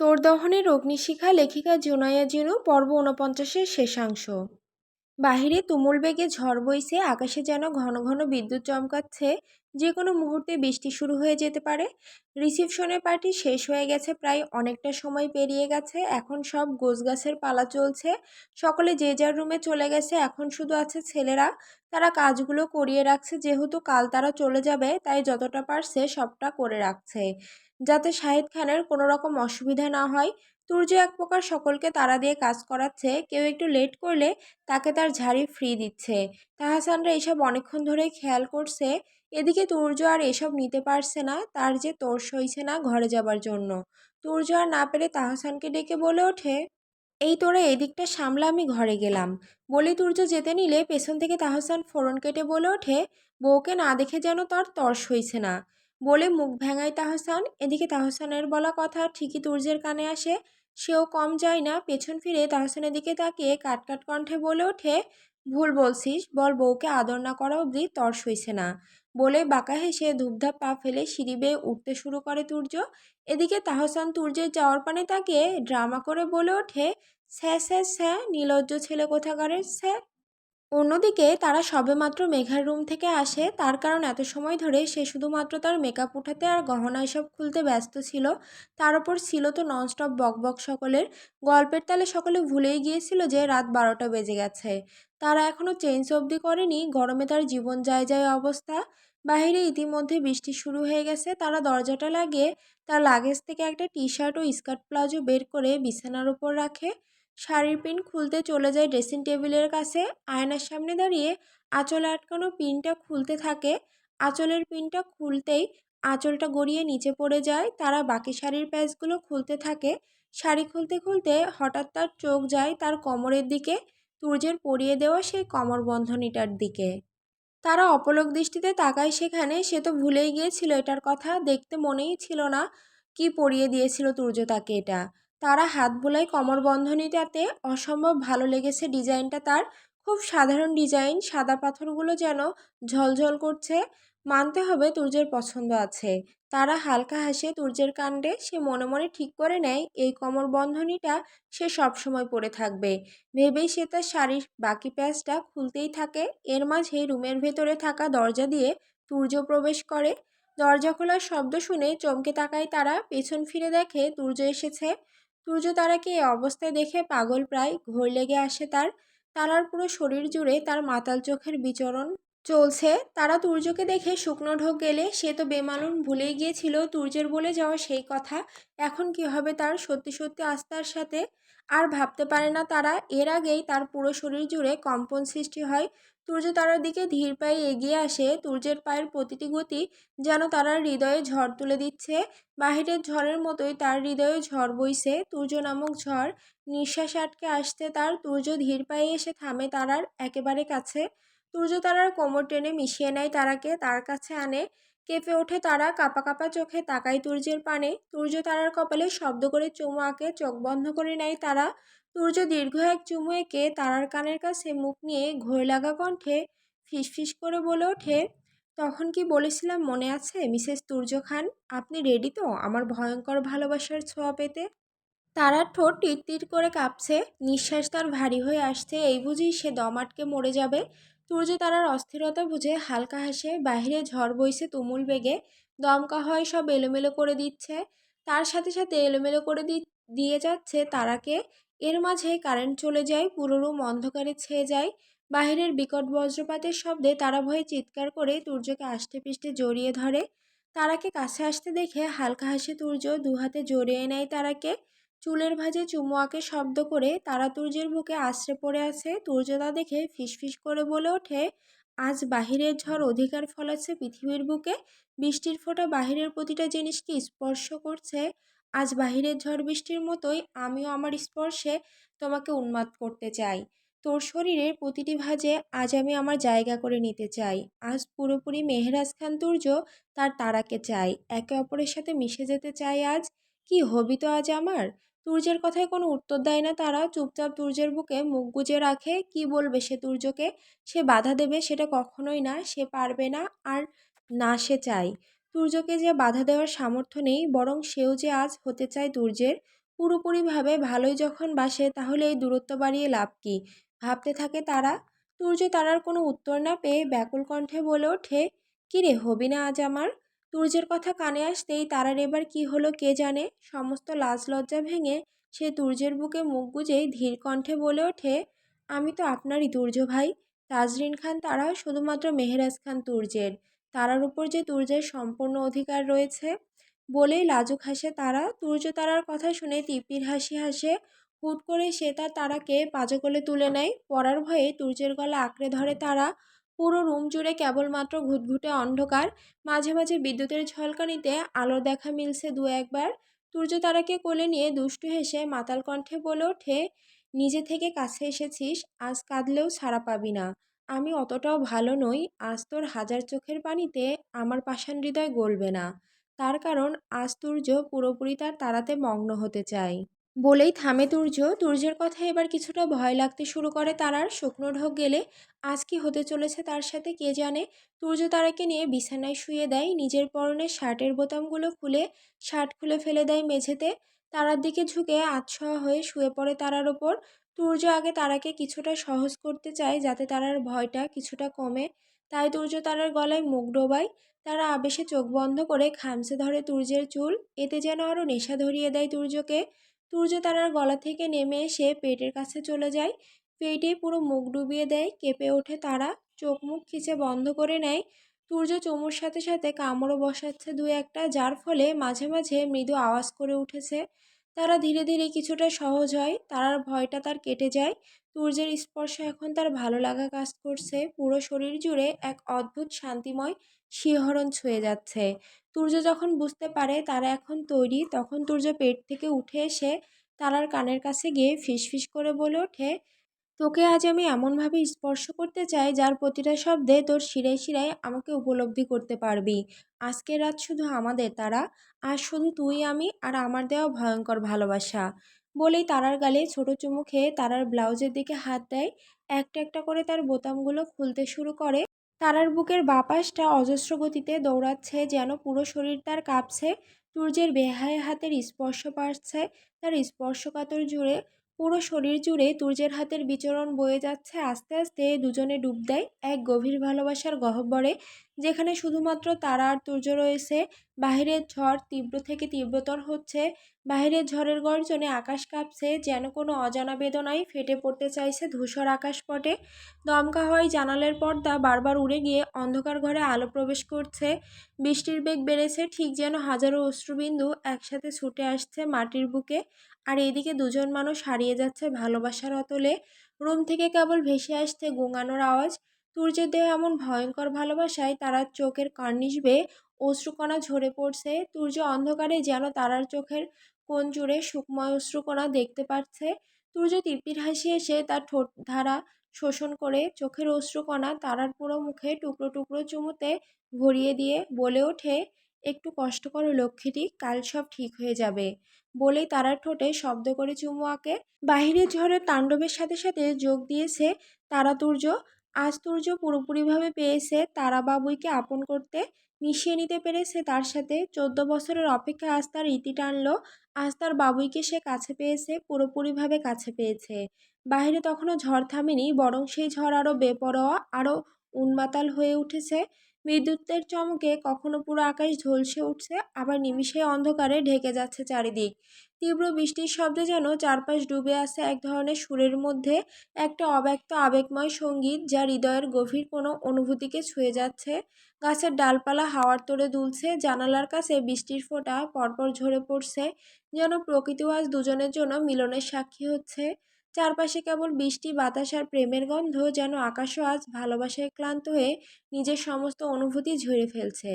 তোর দহনের অগ্নিশিখা লেখিকা জুনাইয়া জিনু, পর্ব ঊনপঞ্চাশের শেষাংশ। বাহিরে তুমুল বেগে ঝড় বইছে, আকাশে যেন ঘন ঘন বিদ্যুৎ চমকাচ্ছে, যে কোনো মুহূর্তে বৃষ্টি শুরু হয়ে যেতে পারে। রিসিপশনের পার্টি শেষ হয়ে গেছে প্রায় অনেকটা সময় পেরিয়ে গেছে, এখন সব গোছগাছের পালা চলছে। সকলে যে যার রুমে চলে গেছে, এখন শুধু আছে ছেলেরা। তারা কাজগুলো করিয়ে রাখছে, যেহেতু কাল তারা চলে যাবে, তাই যতটা পারছে সবটা করে রাখছে। যাতে শাহিদ খানের কোনো রকম অসুবিধা না হয়। তুর্য এক প্রকার সকলকে তারা দিয়ে কাজ করাচ্ছে। কেউ একটু লেট করলে তাকে তার ঝাড়ি ফ্রি দিচ্ছে। তাহাসানরা এসব অনেকক্ষণ ধরে খেয়াল করছে। এদিকে তুর্য আর এসব নিতে পারছে না। তার যে তোর সইছে না ঘরে যাবার জন্য। তুর্য আর না পেরে তাহসানকে ডেকে বলে ওঠে, এই তোরা এদিকটা সামলা, আমি ঘরে গেলাম। বলে তুর্য যেতে নিলে পেছন থেকে তাহসান ফোরন কেটে বলে ওঠে, বউকে না দেখে যেন তার তর্স হইছে না। বলে মুখ ভেঙায় তাহসান। এদিকে তাহসানের বলা কথা ঠিকই তুর্যের কানে আসে, সেও কম যায় না। পেছন ফিরে তাহসানের দিকে তাকিয়ে কাটকাট কণ্ঠে বলে ওঠে, ভুল বলছিস, বল বউকে আদর না করা অবধি তর্স হইছে না। বলে বাঁকা হেসে ধূপধাপ পা ফেলে সিঁড়ি বেয়ে উঠতে শুরু করে তুর্য। এদিকে তাহসান তুর্যের যাওয়ার পানে তাকে ড্রামা করে বলে ওঠে, স্যা স্যা স্যা, নীলজ্জ ছেলে কোথাকারের স্যা? অন্যদিকে তারা সবেমাত্র মেঘার রুম থেকে আসে। তার কারণ এত সময় ধরে সে শুধুমাত্র তার মেকআপ উঠাতে আর গহনা এসব খুলতে ব্যস্ত ছিল। তার ওপর ছিল তো ননস্টপ বকবক সকলের। গল্পের তালে সকলে ভুলেই গিয়েছিল যে রাত বারোটা বেজে গেছে। তারা এখনও চেঞ্জ অবধি করেনি। গরমে তার জীবন যায় যায় অবস্থা। বাহিরে ইতিমধ্যে বৃষ্টি শুরু হয়ে গেছে। তারা দরজাটা লাগিয়ে তার লাগেজ থেকে একটা টি শার্ট ও স্কার্ট প্লাজো বের করে বিছানার উপর রাখে। শাড়ির পিন খুলতে চলে যায় ড্রেসিং টেবিলের কাছে। আয়নার সামনে দাঁড়িয়ে আঁচল আটকানো পিনটা খুলতে থাকে। আঁচলের পিনটা খুলতেই আঁচলটা গড়িয়ে নিচে পড়ে যায়। তারা বাকি শাড়ির প্যাচগুলো খুলতে থাকে। শাড়ি খুলতে খুলতে হঠাৎ তার চোখ যায় তার কোমরের দিকে। তুর্যের পরিয়ে দেওয়া সেই কমর বন্ধনীটার দিকে। তারা অপলক দৃষ্টিতে তাকায় সেখানে। সে তো ভুলেই গিয়েছিল এটার কথা। দেখতে মনেই ছিল না কি পরিয়ে দিয়েছিল তুর্য তাকে এটা। তারা হাত বোলায় কমর বন্ধনীটাতে অসম্ভব ভালো লেগেছে ডিজাইনটা তার। খুব সাধারণ ডিজাইন, সাদা পাথরগুলো যেন ঝলঝল করছে। মানতে হবে তুর্যের পছন্দ আছে। তারা হালকা হাসে তুর্যের কাণ্ডে, সে মনে মনে ঠিক করে নেয়, এই কমর বন্ধনীটা সে সবসময় পরে থাকবে। ভেবেই সে তার শাড়ির বাকি প্যাচটা খুলতেই থাকে। এর মাঝে রুমের ভেতরে থাকা দরজা দিয়ে তুর্য প্রবেশ করে। দরজা খোলার শব্দ শুনে চমকে তাকায় তারা। পেছন ফিরে দেখে তুর্য এসেছে। তুর্য তারাকে এই অবস্থায় দেখে পাগল প্রায়, ঘোর লেগে আসে তার। তারার পুরো শরীর জুড়ে তার মাতাল চোখের বিচরণ চলছে। তারা তুর্যকে দেখে শুকনো ঢোক গেলে, সে তো বেমালুন ভুলেই গিয়েছিল তুর্যের বলে যাওয়া সেই কথা। এখন কি হবে তার? সত্যি সত্যি আস্থার সাথে আর ভাবতে পারে না তারা। এর আগেই তার পুরো শরীর জুড়ে কম্পন সৃষ্টি হয়। তুর্য তারার দিকে ধীর পায়ে এগিয়ে আসে। তুর্যের পায়ের প্রতিটি গতি যেন তারার হৃদয়ে ঝড় তুলে দিচ্ছে। বাহিরের ঝড়ের মতোই তার হৃদয়ে ঝড় বইছে। তুর্য নামক ঝড় নিঃশ্বাস আটকে আসতে তার তুর্য ধীর পায়ে এসে থামে তারার একেবারে কাছে। তুর্য তারার কোমর টেনে মিশিয়ে নেয় তারাকে, তার কাছে আনে। কেঁপে ওঠে তারা, কাপা কাপা চোখে তাকায় তুর্যের পানে। তুর্য তারার কপালে শব্দ করে চুমু আঁকে, চোখ বন্ধ করে নেয় তারা। তুর্য দীর্ঘ এক চুমু এঁকে তারার কানের কাছে মুখ নিয়ে ঘোর লাগা কণ্ঠে ফিসফিস করে বলে ওঠে, তখন কি বলেছিলাম মনে আছে, মিসেস তুর্য খান আপনি রেডি তো? আমার ভয়ঙ্কর ভালোবাসার ছোঁয়া পেতে? তারার ঠোঁট টির করে কাঁপছে। নিঃশ্বাস তার ভারী হয়ে আসছে। এই বুঝি সে দম আটকে মরে যাবে। সূর্য তারার অস্থিরতা বুঝে হালকা হাসে, বাহিরে ঝড় বইছে তুমুল বেগে। দমকা হয় সব এলোমেলো করে দিচ্ছে। তার সাথে সাথে এলোমেলো করে দিয়ে যাচ্ছে তারাকে। এর মাঝে কারেন্ট চলে যায়, পুরো রুম অন্ধকারে ছেয়ে যায়। বাহিরের বিকট বজ্রপাতের শব্দে তারা ভয়ে চিৎকার করে তুর্যকে আষ্টে পিষ্টে জড়িয়ে ধরে। তারাকে কাছে আসতে দেখে হালকা হাসে তুর্য দুহাতে জড়িয়ে নেয় তারাকে। চুলের ভাঁজে চুমু আঁকে শব্দ করে তারা তুর্যের বুকে আশ্রে পড়ে আছে তুর্যতা দেখে ফিসফিস করে বলে ওঠে, আজ বাহিরের ঝড় অধিকার ফলাচ্ছে পৃথিবীর বুকে। বৃষ্টির ফোঁটা বাহিরের প্রতিটা জিনিসকে স্পর্শ করছে। আজ বাহিরের ঝড় বৃষ্টির মতোই আমিও আমার স্পর্শে তোমাকে উন্মাদ করতে চাই। তোর শরীরের প্রতিটি ভাজে আজ আমি আমার জায়গা করে নিতে চাই। আজ পুরোপুরি মেহরাজ খান তুর্য তার তারাকে চাই। একে অপরের সাথে মিশে যেতে চাই আজ। কি হবি তো আজ আমার? তুর্যের কথায় কোনো উত্তর দেয় না তারা। চুপচাপ তুর্যের বুকে মুখ গুজে রাখে, কি বলবে সে তুর্যকে সে বাধা দেবে সেটা কখনোই না, সে পারবে না আর না সে চায়। তুর্যকে যে বাধা দেওয়ার সামর্থ্য নেই, বরং সেও যে আজ হতে চায় তুর্যের পুরোপুরিভাবে ভালোই যখন বাসে, তাহলে এই দূরত্ব বাড়িয়ে লাভ কী? ভাবতে থাকে তারা। সূর্য তারার কোনো উত্তর না পেয়ে ব্যাকুল কণ্ঠে বলে ওঠে, কী রে, হবি না আজ আমার? সূর্যের কথা কানে আসতেই তারার এবার কি হলো কে জানে? সমস্ত লাজ লজ্জা ভেঙে সে তুর্যের বুকে মুখ গুজেই ধীর কণ্ঠে বলে ওঠে, আমি তো আপনারই তুর্য ভাই। তাজরিন খান তারা শুধুমাত্র মেহেরাজ খান তুর্যের তারার উপর যে তুর্যের সম্পূর্ণ অধিকার রয়েছে। বলেই লাজুক হাসে তারা। তুর্য তারার কথা শুনে তিপ্পির হাসি হাসে। হুট করে সে তার তারাকে পাজকলে তুলে নেয়। পড়ার ভয়ে তুর্যের গলা আঁকড়ে ধরে তারা। পুরো রুম জুড়ে কেবলমাত্র ঘুটঘুটে অন্ধকার। মাঝে মাঝে বিদ্যুতের ঝলকানিতে আলোর দেখা মিলছে দু একবার। সূর্য তারাকে কোলে নিয়ে দুষ্টু হেসে মাতাল কণ্ঠে বলে ওঠে, নিজে থেকে কাছে এসেছিস, আজ কাঁদলেও ছাড়া পাবি না। আমি অতটাও ভালো নই, আজ তোর হাজার চোখের পানিতে আমার পাষাণ হৃদয় গলবে না। তার কারণ, আজ তুর্য পুরোপুরি তার তারাতে মগ্ন হতে চায়। বলেই থামে তুর্য। তুর্যের কথা এবার কিছুটা ভয় লাগতে শুরু করে তারার। শুকনো ঢোক গেলে আজ কি হতে চলেছে তার সাথে কে জানে? তুর্য তারাকে নিয়ে বিছানায় শুয়ে দেয়। নিজের পরনে শার্টের বোতামগুলো খুলে শার্ট খুলে ফেলে দেয় মেঝেতে। তারার দিকে ঝুঁকে আতশোয়া হয়ে শুয়ে পড়ে তারার ওপর। তুর্য আগে তারাকে কিছুটা সহজ করতে চায় যাতে তারার ভয়টা কিছুটা কমে। তাই তুর্য তারার গলায় মুখ ডোবায়। তারা আবেশে চোখ বন্ধ করে খামছে ধরে তুর্যের চুল। এতে যেন আরও নেশা ধরিয়ে দেয় তুর্যকে। তুর্য তারার গলা থেকে নেমে এসে পেটের কাছে চলে যায়। পেটে পুরো মুখ ডুবিয়ে দেয়, কেঁপে ওঠে তারা, চোখ মুখ খিচে বন্ধ করে নেয়। সূর্য চুমুর সাথে সাথে কামড়ও বসাচ্ছে দু একটা, যার ফলে মাঝে মাঝে মৃদু আওয়াজ করে উঠেছে। তারা ধীরে ধীরে কিছুটা সহজ হয়, তারার ভয়টা তার কেটে যায়। সূর্যের স্পর্শ এখন তার ভালো লাগা কাজ করছে। পুরো শরীর জুড়ে এক অদ্ভুত শান্তিময় শিহরণ ছুঁয়ে যাচ্ছে। সূর্য যখন বুঝতে পারে তারা এখন তৈরি, তখন সূর্য পেট থেকে উঠে এসে তারার কানের কাছে গিয়ে ফিসফিস করে বলে ওঠে, তোকে আজ আমি এমনভাবে স্পর্শ করতে চাই যার প্রতিটা শব্দে তোর শিরায় শিরায় আমাকে উপলব্ধি করতে পারবি। আজকের রাত শুধু আমাদের তারা, আর শুধু তুই আমি, আর আমার দেওয়া ভয়ঙ্কর ভালোবাসা। বলেই তারার গালে ছোট চুমু খেয়ে তারার ব্লাউজের দিকে হাত দেয়। একটা একটা করে তার বোতামগুলো খুলতে শুরু করে। তারার বুকের বাপাসটা অজস্র গতিতে দৌড়াচ্ছে যেন পুরো শরীর তার কাঁপছে। সূর্যের বেহায় হাতের স্পর্শ পাচ্ছে, তার স্পর্শকাতর জুড়ে পুরো শরীর জুড়ে তুর্যের হাতের বিচরণ বয়ে যাচ্ছে, আস্তে আস্তে দুজনে ডুব দেয় এক গভীর ভালোবাসার গহ্বরে যেখানে শুধুমাত্র তারা আর তুর্য রয়েছে। বাহিরের ঝড় তীব্র থেকে তীব্রতর হচ্ছে, বাহিরের ঝড়ের গর্জনে আকাশ কাঁপছে, যেন কোনো অজানা বেদনায় ফেটে পড়তে চাইছে ধূসর আকাশপটে। দমকা হয় জানালের পর্দা বারবার উড়ে গিয়ে অন্ধকার ঘরে আলো প্রবেশ করছে। বৃষ্টির বেগ বেড়েছে, ঠিক যেন হাজারো অশ্রুবিন্দু একসাথে ছুটে আসছে মাটির বুকে। আর এদিকে দুজন মানুষ হারিয়ে যাচ্ছে ভালোবাসার অতলে। রুম থেকে কেবল ভেসে আসছে গুঙানোর আওয়াজ। সূর্যের দেহ এমন ভয়ঙ্কর ভালোবাসায় তারা চোখের কার্নিশ বেয়ে অশ্রুকণা ঝরে পড়ছে। সূর্য অন্ধকারে যেন তারার চোখের কোন জুড়ে সুকময় অশ্রুকণা দেখতে পাচ্ছে। সূর্য তৃপ্তির হাসি এসে তার ঠোঁট ধারা শোষণ করে চোখের অশ্রুকণা তারার পুরো মুখে টুকরো টুকরো চুমুতে ভরিয়ে দিয়ে বলে ওঠে, একটু কষ্ট করো লক্ষ্মীটি, কাল সব ঠিক হয়ে যাবে। বলেই তারার ঠোঁটে শব্দ করে চুমু আঁকে বাহিরের ঝড়ের তাণ্ডবের সাথে সাথে যোগ দিয়েছে তারাতুর্য। আজ তুর্য পুরোপুরিভাবে পেয়েছে তারাবাবুইকে আপন করতে। মিশিয়ে নিতে পেরেছে তার সাথে। চোদ্দ বছরের অপেক্ষা আজ তার ইতি টানলো। আজ তার বাবুইকে সে কাছে পেয়েছে, পুরোপুরিভাবে কাছে পেয়েছে। বাইরে তখনও ঝড় থামেনি, বরং সেই ঝড় আরও বেপরোয়া, আরও উন্মাতাল হয়ে উঠেছে। বিদ্যুতের চমকে কখনো পুরো আকাশ ঝলসে উঠছে, আবার নিমিষে অন্ধকারে ঢেকে যাচ্ছে চারিদিক। তীব্র বৃষ্টির শব্দে যেন চারপাশ ডুবে আছে এক ধরনের সুরের মধ্যে, একটা অব্যক্ত আবেগময় সংগীত যা হৃদয়ের গভীর কোনো অনুভূতিকে ছুঁয়ে যাচ্ছে। গাছের ডালপালা হাওয়ার তোড়ে দুলছে, জানালার কাছে বৃষ্টির ফোঁটা পরপর ঝরে পড়ছে, যেন প্রকৃতিও আজ দুজনের জন্য মিলনের সাক্ষী হচ্ছে। চারপাশে কেবল বৃষ্টি, বাতাস আর প্রেমের গন্ধ যেন আকাশও আজ ভালোবাসায় ক্লান্ত হয়ে নিজের সমস্ত অনুভূতি ঝরে ফেলছে।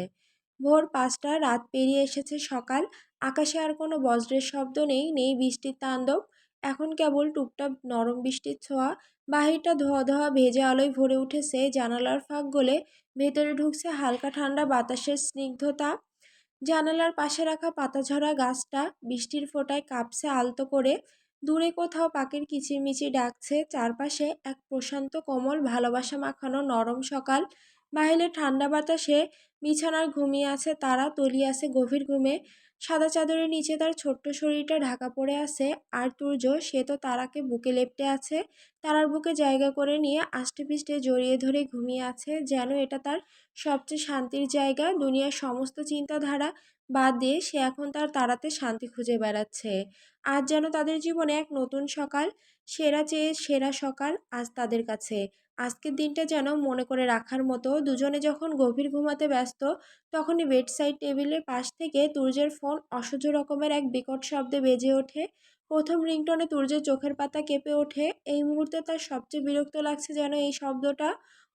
ভোর পাঁচটা, রাত পেরিয়ে এসেছে সকাল। আকাশে আর কোনো বজ্রের শব্দ নেই নেই বৃষ্টির তাণ্ডব। এখন কেবল টুপটাপ নরম বৃষ্টির ছোঁয়া। বাহিরটা ধোয়া ধোয়া ভেজে আলোয় ভরে উঠেছে। জানালার ফাঁক গলে ভেতরে ঢুকছে হালকা ঠান্ডা বাতাসের স্নিগ্ধতা। জানালার পাশে রাখা পাতাঝরা গাছটা বৃষ্টির ফোঁটায় কাঁপছে আলতো করে। দূরে কোথাও পাখির কিচিরমিচির ডাকছে, চারপাশে এক প্রশান্ত কোমল ভালোবাসা মাখানো নরম সকাল। বাহিরে ঠান্ডা বাতাসে বিছানার ঘুমিয়ে আছে তারা, তলিয়ে আছে গভীর ঘুমে। সাদা চাদরের নিচে তার ছোট্ট শরীরটা ঢাকা পড়ে আছে। আর তুর্য, সে তো তারাকে বুকে লেপটে আছে। তারার বুকে জায়গা করে নিয়ে আষ্টে পিষ্টে জড়িয়ে ধরে ঘুমিয়ে আছে। যেন এটা তার সবচেয়ে শান্তির জায়গা। দুনিয়ার সমস্ত চিন্তাধারা বাদ দিয়ে সে এখন তার তারাতে শান্তি খুঁজে বেড়াচ্ছে। আজ যেন তাদের জীবনে এক নতুন সকাল, সেরা চেয়ে সেরা সকাল আজ তাদের কাছে। আজকের দিনটা যেন মনে করে রাখার মতো, দুজনে যখন গভীর ঘুমাতে ব্যস্ত, তখনই বেডসাইড টেবিলের পাশ থেকে তুর্যের ফোন অসহ্য রকমের এক বিকট শব্দে বেজে ওঠে। প্রথম রিংটনে তুর্যের চোখের পাতা কেঁপে ওঠে। এই মুহূর্তে তার সবচেয়ে বিরক্ত লাগছে যেন এই শব্দটা,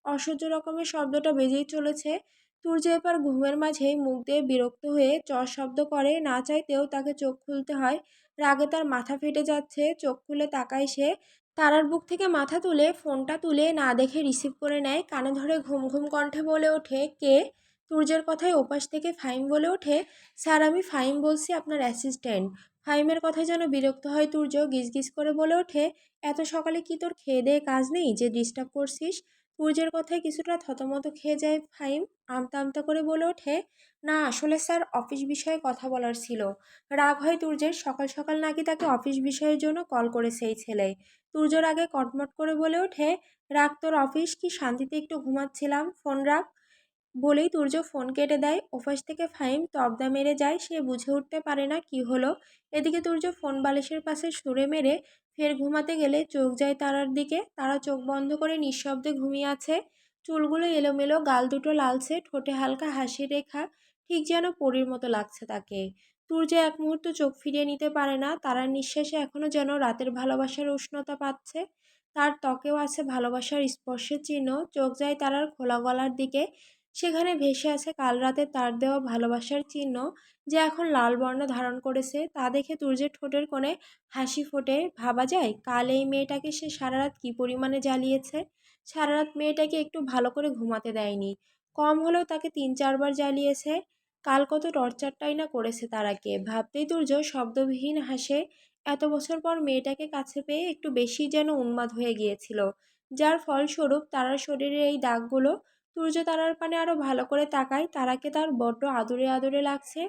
অসহ্য রকমের শব্দটা বেজেই চলেছে। তুর্য এবার ঘুমের মাঝেই মুখ দিয়ে বিরক্ত হয়ে চর শব্দ করে। না চাইতেও তাকে চোখ খুলতে হয়। রাগে তার মাথা ফেটে যাচ্ছে। চোখ খুলে তাকায় সে। তারার বুক থেকে মাথা তুলে ফোনটা তুলে না দেখে রিসিভ করে নেয়। কানে ধরে ঘুম ঘুম কণ্ঠে বলে ওঠে, কে? সূর্যের কথায় ওপাশ থেকে ফাইম বলে ওঠে, স্যার, আমি ফাইম বলছি, আপনার অ্যাসিস্ট্যান্ট। ফাইমের কথায় যেন বিরক্ত হয় তুর্য গিজগিজ করে বলে ওঠে, এত সকালে কি তোর খেয়ে দেয়ে কাজ নেই? যে ডিস্টার্ব করছিস? সূর্যের কথায় কিছুটা থতমত খেয়ে যায় ফাইম আমতা আমতা করে বলে ওঠে, না, আসলে স্যার, অফিস বিষয়ে কথা বলার ছিল। রাগ হয় তুর্যের, সকাল সকাল নাকি তাকে অফিস বিষয়ের জন্য কল করেছে এই ছেলে। তুর্যর আগে কটমট করে বলে ওঠে, রাগ, তোর অফিস কি শান্তিতে একটু ঘুমাচ্ছিলাম? ফোন রাখ। বলেই তুর্য ফোন কেটে দেয়। ওপাশ থেকে ফাইম তবদা মেরে যায়। সে বুঝে উঠতে পারে না কি হলো। এদিকে তুর্য ফোন বালিশের পাশে সুরে মেরে ফের ঘুমাতে গেলে চোখ যায় তারার দিকে। তারা চোখ বন্ধ করে নিঃশব্দে ঘুমিয়ে আছে। চুলগুলো এলোমেলো, গাল দুটো লালছে, ঠোঁটে হালকা হাসি রেখা, ঠিক যেন পরীর মতো লাগছে তাকে। তুর্য এক মুহূর্ত চোখ ফিরিয়ে নিতে পারে না। তারার নিঃশ্বাসে এখনও যেন রাতের ভালোবাসার উষ্ণতা পাচ্ছে। তার ত্বকেও আছে ভালোবাসার স্পর্শের চিহ্ন। চোখ যায় তারার খোলা গলার দিকে। সেখানে ভেসে আছে কাল রাতে তার দেওয়া ভালোবাসার চিহ্ন যে এখন লাল বর্ণ ধারণ করেছে, তা দেখে তুর্যের ঠোঁটের কোণে হাসি ফোটে। ভাবা যায়, কাল এই মেয়েটাকে সে সারা রাত কী পরিমাণে জ্বালিয়েছে? সারা রাত মেয়েটাকে একটু ভালো করে ঘুমাতে দেয়নি। কম হলেও তাকে তিন চারবার জ্বালিয়েছে। কাল কত টর্চারটাই না করেছে তারাকে ভাবতেই তুর্য শব্দবিহীন হাসে, এত বছর পর মেয়েটাকে কাছে পেয়ে একটু বেশি যেন উন্মাদ হয়ে গিয়েছিল। যার ফলস্বরূপ তারার শরীরে এই দাগগুলো তুর্য তারার পানে আরও ভালো করে তাকায়, তারাকে তার বড্ড আদরে আদরে লাগছে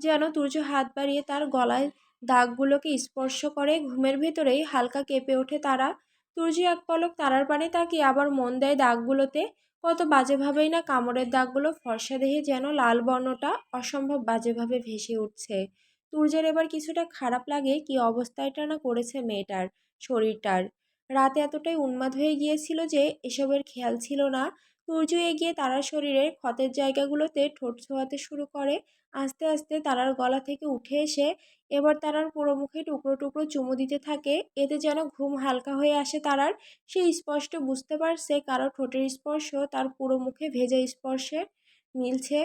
যেন তুর্য হাত বাড়িয়ে তার গলায় দাগগুলোকে স্পর্শ করে। ঘুমের ভেতরেই হালকা কেঁপে ওঠে তারা। তুর্য এক পলক তারার পানে তাকিয়ে আবার মন দেয় দাগগুলোতে। কত বাজেভাবেই না কামড়ের দাগগুলো ফর্সা দেহে যেন লাল বর্ণটা অসম্ভব বাজেভাবে ভেসে উঠছে। তুর্যের এবার কিছুটা খারাপ লাগে কি অবস্থায়টা না করেছে মেয়েটার, শরীরটার। রাতে এতটাই উন্মাদ হয়ে গিয়েছিল যে এসবের খেয়াল ছিল না। সূর্য এগিয়ে তারার শরীরের ক্ষতের জায়গাগুলোতে ঠোঁট ছোঁয়াতে শুরু করে। আস্তে আস্তে তারার গলা থেকে উঠে এসে এবার তারার পুরো মুখে টুকরো টুকরো চুমু দিতে থাকে। এতে যেন ঘুম হালকা হয়ে আসে তারার। সে স্পষ্ট বুঝতে পারছে কারও ঠোঁটের স্পর্শ তার পুরো মুখে ভেজা স্পর্শে মিলছে।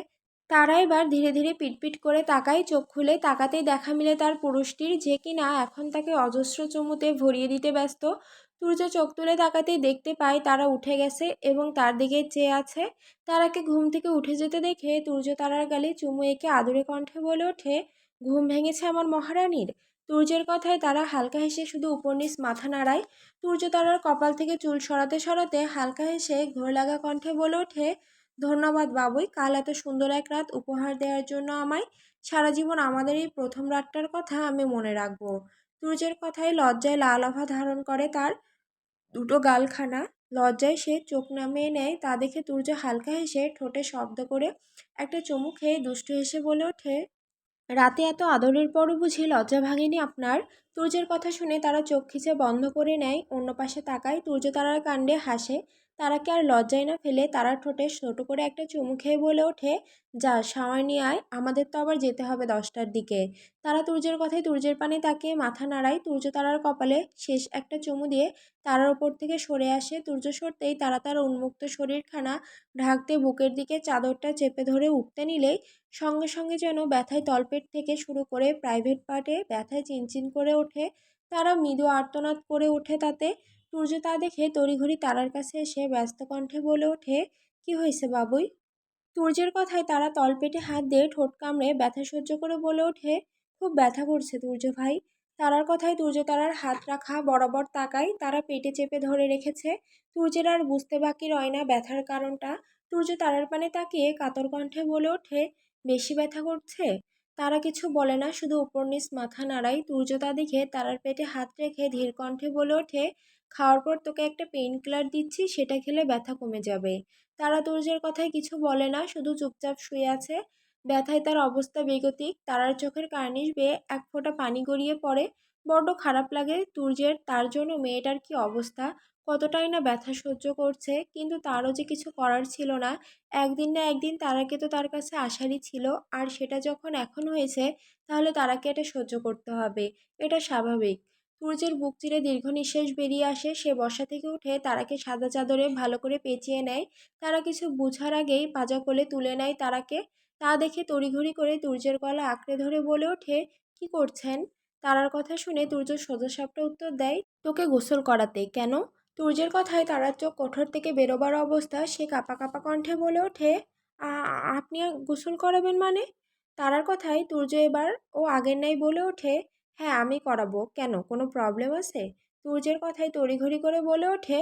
তারা এবার ধীরে ধীরে পিটপিট করে তাকায়। চোখ খুলে তাকাতেই দেখা মিলে তার পুরুষটির যে কিনা এখন তাকে অজস্র চুমুতে ভরিয়ে দিতে ব্যস্ত। সূর্য চোখ তুলে তাকাতেই দেখতে পায় তারা উঠে গেছে এবং তার দিকে চেয়ে আছে। তারাকে ঘুম থেকে উঠে যেতে দেখে তুর্য তারার গালে চুমু এঁকে আদুরে কণ্ঠে বলে ওঠে, ঘুম ভেঙেছে আমার মহারানীর? তুর্যের কথায় তারা হালকা হেসে শুধু উপনিস মাথা নাড়ায়। তুর্য তারার কপাল থেকে চুল সরাতে সরাতে হালকা হেসে ঘোর লাগা কণ্ঠে বলে ওঠে, ধন্যবাদ বাবুই, কাল এত সুন্দর এক রাত উপহার দেওয়ার জন্য আমায়। সারা জীবন আমাদের এই প্রথম রাতটার কথা আমি মনে রাখব। তুর্যের কথায় লজ্জায় লাল আভা ধারণ করে তার। দুটো গালখানা। লজ্জায় সে চোখ নামিয়ে নেয়। তা দেখে তুর্য হালকা হেসে ঠোঁটে শব্দ করে একটা চমু খেয়ে দুষ্টু হেসে বলে ওঠে, রাতে এত আদরের পরও বুঝি লজ্জা ভাঙেনি আপনার? তুর্যের কথা শুনে তারা চোখ খিচে বন্ধ করে নেয়। অন্য পাশে তাকায় তুর্য তারার কাণ্ডে হাসে তারাকে আর লজ্জায় না ফেলে তারা ঠোঁটে ছোটো করে একটা চুমু খেয়ে বলে ওঠে, যা সাওয়ার নিয়ে আয়, আমাদের তো আবার যেতে হবে দশটার দিকে। তারা তুর্যের কথায় তুর্যের পানে তাকে মাথা নাড়ায়, তুর্য তারার কপালে শেষ একটা চুমু দিয়ে তারার ওপর থেকে সরে আসে। তুর্য সরতেই তারা তার উন্মুক্ত শরীরখানা ঢাকতে বুকের দিকে চাদরটা চেপে ধরে উঠতে নিলেই সঙ্গে সঙ্গে যেন ব্যথায় তলপেট থেকে শুরু করে প্রাইভেট পার্টে ব্যথায় চিনচিন করে ওঠে। তারা মৃদু আর্তনাদ করে ওঠে তাতে। সূর্য তা দেখে তড়িঘড়ি তারার কাছে এসে ব্যস্ত কণ্ঠে বলে ওঠে, কি হয়েছে বাবুই? সূর্যের কথায় তারা তলপেটে হাত দিয়ে ঠোঁট কামড়ে ব্যথা সহ্য করে বলে ওঠে, খুব ব্যথা করছে তুর্য ভাই। তারার কথায় তুর্য তারার হাত রাখা বরাবর তাকায়, তারা পেটে চেপে ধরে রেখেছে। তুর্যের আর বুঝতে বাকি রয় না ব্যথার কারণটা। তুর্য তারার পানে তাকিয়ে কাতর কণ্ঠে বলে ওঠে, বেশি ব্যথা করছে? তারা কিছু বলে না, শুধু উপর নিচ মাথা নাড়ায়। তুর্য তা দেখে তারার পেটে হাত রেখে ধীর কণ্ঠে বলে ওঠে খাওয়ার পর তোকে একটা পেইন কিলার দিচ্ছি, সেটা খেলে ব্যথা কমে যাবে। তারা তুর্যের কথায় কিছু বলে না, শুধু চুপচাপ শুয়ে আছে। ব্যথায় তার অবস্থা বেগতিক, তারার চোখের কার্নিশ বেয়ে এক ফোঁটা পানি গড়িয়ে পড়ে। বড্ড খারাপ লাগে তুর্যের, তার জন্য মেয়েটার কি অবস্থা? কতটাই না ব্যথা সহ্য করছে, কিন্তু তারও যে কিছু করার ছিল না। একদিন না একদিন তারাকে তো তার কাছে আসারই ছিল, আর সেটা যখন এখন হয়েছে, তাহলে তারাকে এটা সহ্য করতে হবে। এটা স্বাভাবিক। সূর্যের বুক চিরে দীর্ঘ নিঃশ্বাস বেরিয়ে আসে। সে বসা থেকে উঠে তারাকে সাদা চাদরে ভালো করে পেঁচিয়ে নেয়। তারা কিছু বুঝার আগেই পাজা কোলে তুলে নেয় তারাকে। তা দেখে তড়িঘড়ি করে তুর্যের গলা আঁকড়ে ধরে বলে ওঠে, কি করছেন? তারার কথা শুনে তুর্য সোজাসাপটা উত্তর দেয়, তোকে গোসল করাতে। কেন? তুর্যের কথায় তারার চোখ কঠোর থেকে বেরোবার অবস্থা। সে কাপা কাপা কণ্ঠে বলে ওঠে আপনি গোসল করাবেন মানে? তারার কথায় তুর্য এবার ও আগের নাই বলে ওঠে হ্যাঁ আমি করাবো। কেন? কোনো প্রবলেম আছে? তুর্যের কথায় তড়িঘড়ি করে বলে ওঠে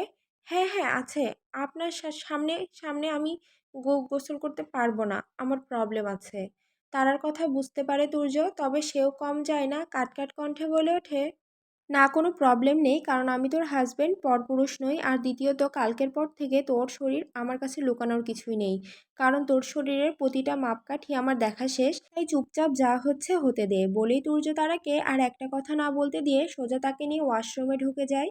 হ্যাঁ হ্যাঁ আছে। আপনার সামনে সামনে আমি গো, গোসল করতে পারব না। আমার প্রবলেম আছে। তারার কথা বুঝতে পারে তুর্য তবে সেও কম যায় না। কাটকাট কণ্ঠে বলে ওঠে না, কোনো প্রবলেম নেই, কারণ আমি তোর হাজব্যান্ড পরপুরুষ নই, আর দ্বিতীয়ত কালকের পর থেকে তোর শরীর আমার কাছে লুকানোর কিছুই নেই। কারণ তোর শরীরের প্রতিটা মাপকাঠি আমার দেখা শেষ, তাই চুপচাপ যা হচ্ছে হতে দে। বলেই তুর্য তারাকে আর একটা কথা না বলতে দিয়ে সোজা তাকে নিয়ে ওয়াশরুমে ঢুকে যায়।